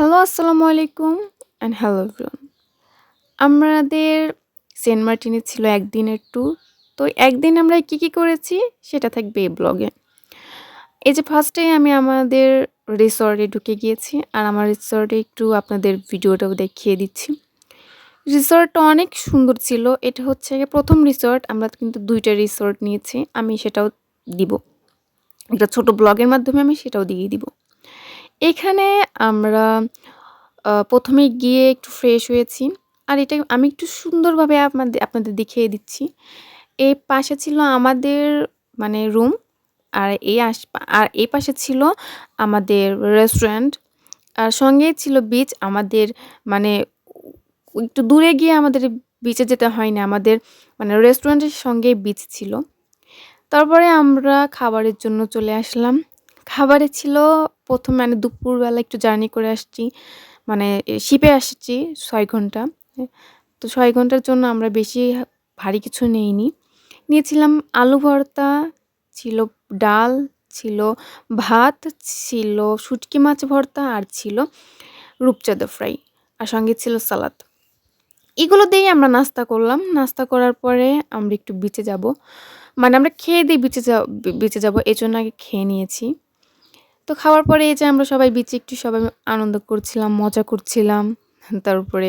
Hello, আসসালামু আলাইকুম and hello everyone আমাদের সেন্ট মার্টিনে ছিল একদিনের ট্যুর তো একদিন আমরা কি কি করেছি সেটা থাকবে এই ব্লগে এই যে ফার্স্টে আমি আমাদের রিসর্টে ঢুকে গিয়েছি আর আমার রিসর্টে একটু আপনাদের ভিডিওটাও দেখিয়ে দিচ্ছি। রিসর্টটা অনেক সুন্দর ছিল, এটা হচ্ছে প্রথম রিসর্ট আমরা কিন্তু দুইটা রিসর্ট নিয়েছি, আমি সেটাও দিব। একটা ছোট ব্লগের মাধ্যমে আমি সেটাও দিয়ে দিব। এখানে আমরা ১ম গিয়ে একটু ফ্রেশ হয়েছি। আর এটা আমি একটু সুন্দরভাবে আপনাদে, আপনাদের দেখিয়ে দিচ্ছি। এই পাশে ছিল আমাদের মানে রুম। আর এই আশপা আর এই পাশে ছিল আমাদের রেস্টুরেন্ট। আর সঙ্গেই ছিল বিচ। আমাদের মানে একটু দূরে গিয়ে আমাদের বিচে যেতে হয়নি। আমাদের মানে রেস্টুরেন্টের সঙ্গেই বিচ ছিল। তারপরে আমরা খাবারের জন্য চলে আসলাম। খাবারে ছিল ১ম মানে দুপুরবেলা একটু জার্নি করে আসছি। মানে শিপে আসছি ছয় ঘণ্টা। তো ছয় ঘণ্টার জন্য আমরা বেশি ভারী কিছু নেইনি। নিয়েছিলাম আলু ভর্তা, ছিল ডাল, ছিল ভাত, ছিল শুঁটকি মাছ ভর্তা আর ছিল রূপচাঁদা ফ্রাই। আর সঙ্গে ছিল সালাদ। এগুলো দিয়েই আমরা নাস্তা করলাম। নাস্তা করার পরে আমরা একটু বিচে যাব। মানে আমরা খেয়ে দিয়ে বিচে যা বিচে যাব এজন্য আগে খেয়ে নিয়েছি। তো খাওয়ার পরে এই যে আমরা সবাই বিচে একটু সবাই আনন্দ করছিলাম, মজা করছিলাম। তারপরে